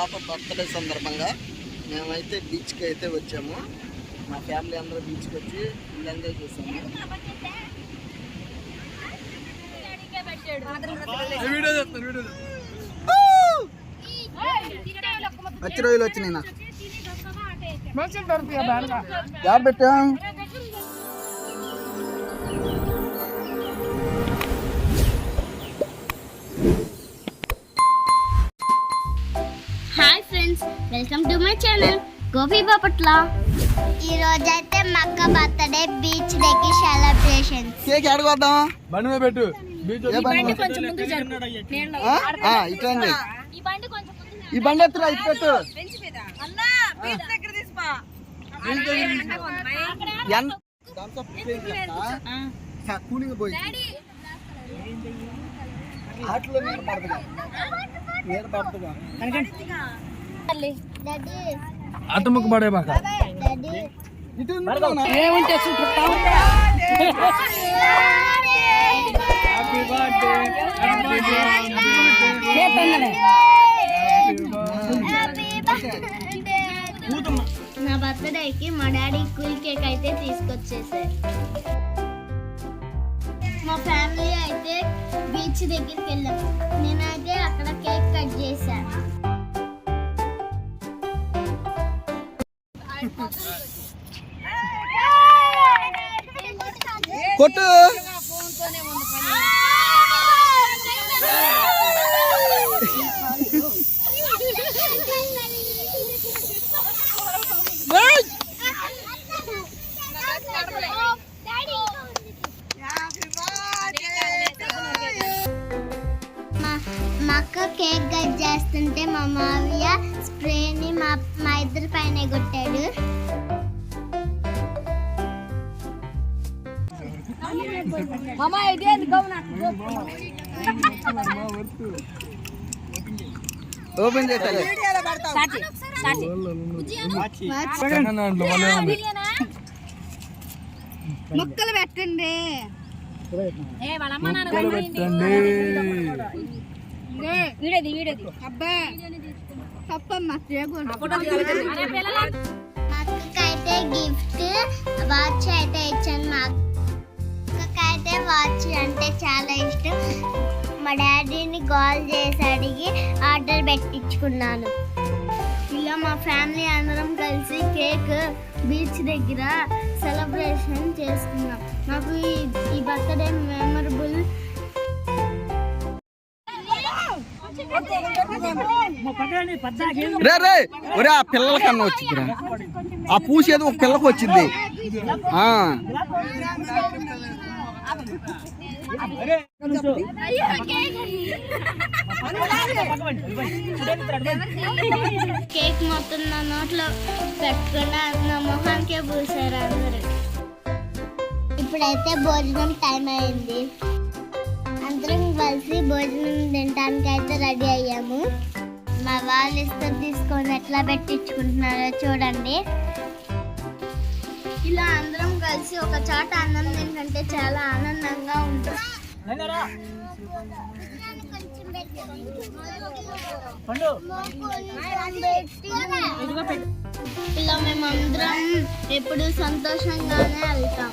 పాప బర్త్డే సందర్భంగా మేమైతే బీచ్కి అయితే వచ్చాము. మా ఫ్యామిలీ అందరూ బీచ్కి వచ్చి ఫుల్ ఎంజాయ్ చేసాము వచ్చి రోజులు వచ్చినాయి నాకు పెట్టాం. మై ఛానల్ గోపి బాపట్ల ఈ రోజైతే మక్క బర్త్డే బీచ్ దగ్గర సెలబ్రేషన్ కేక్ ఆడుకోద్దాం బండి మీద పెట్టు బీచ్ ఏ బండి ఆ? ఆ, ఇట్లండి ఈ బండి ఎత్తురా ఇటు పెట్టు ఎంత థమ్స్ అప్ ఇచ్చేయండి అక్క. కూలింగ్ పోయి ఆటలో నీరు పడుతుందా నీరు పడుతుందా డాడీ అట్టముక్క పడే బాక? నా బర్త్డేకి మా డాడీ కూల్ కేక్ అయితే తీసుకొచ్చేసారు. మా ఫ్యామిలీ అయితే బీచ్ దగ్గరికి వెళ్ళాం. నేనైతే అక్కడ కేక్ కట్ చేశాను. కొట్టు. ఇద్దరి పైన కొట్టాడు. ఓపెన్ ముక్కలు పెట్టండి. ముక్కలు పెట్టండి. వీడేది వీడేది అబ్బా. తప్పమ్మా అక్కకైతే గిఫ్ట్ వాచ్ అయితే ఇచ్చాను మా అక్కకైతే వాచ్ అంటే చాలా ఇష్టం. మా డాడీని కాల్ చేసి అడిగి ఆర్డర్ పెట్టించుకున్నాను. ఇలా మా ఫ్యామిలీ అందరం కలిసి కేక్ బీచ్ దగ్గర సెలబ్రేషన్ చేసుకున్నాం. నాకు ఈ ఈ బర్త్డే మెమరబుల్ రే రే ఒరే ఆ పిల్లల కన్నా వచ్చిందిరా. ఆ పూసేది ఒక పిల్లకి వచ్చింది. కేక్ మొత్తం నా నోట్లో పెట్టకుండా నా మొహానికే పూసారు అందరూ. ఇప్పుడైతే భోజనం టైం అయింది. అందరం కలిసి భోజనం తినడానికి అయితే రెడీ అయ్యాము. మా వాళ్ళు ఇస్తారు తీసుకొని ఎట్లా పెట్టించుకుంటున్నారో చూడండి. ఇలా అందరం కలిసి ఒక చోట అన్నం తింటుంటే చాలా ఆనందంగా ఉంటుంది. ఇలా మేమందరం ఎప్పుడు సంతోషంగానే వెళ్తాం.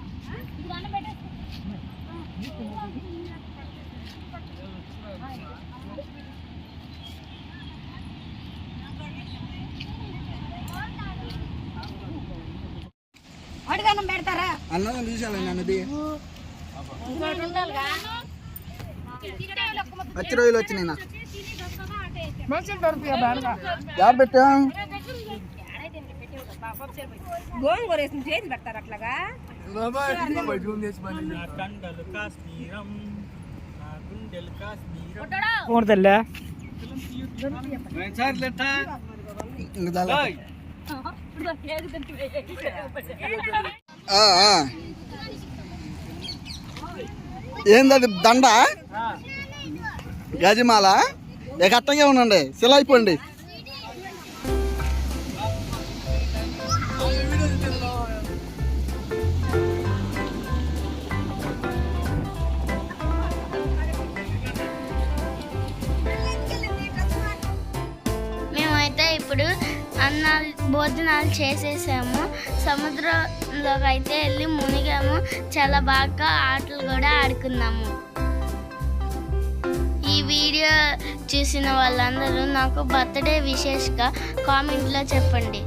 అడిగన్నం పెడతారా? అన్నం చూసాను నన్నది వచ్చి రోజులు వచ్చినాయి ఎవరు పెట్టాం? గోంగూర పెడతారు అట్లాగా ఇంక. ఏందది దండ? గజమాల? ఇక ఉండండి. సిల్ అయిపోండి. భోజనాలు భోజనాలు చేసేసాము. సముద్రంలోకి అయితే వెళ్ళి మునిగాము. చాలా బాగా ఆటలు కూడా ఆడుకున్నాము. ఈ వీడియో చూసిన వాళ్ళందరూ నాకు బర్త్డే విశేషగా కామెంట్లో చెప్పండి.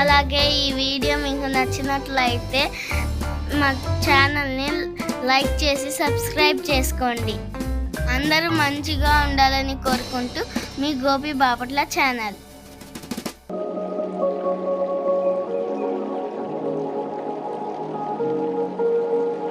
అలాగే ఈ వీడియో మీకు నచ్చినట్లయితే మా ఛానల్ని లైక్ చేసి సబ్స్క్రైబ్ చేసుకోండి. అందరూ మంచిగా ఉండాలని కోరుకుంటూ మీ గోపి బాపట్ల ఛానల్.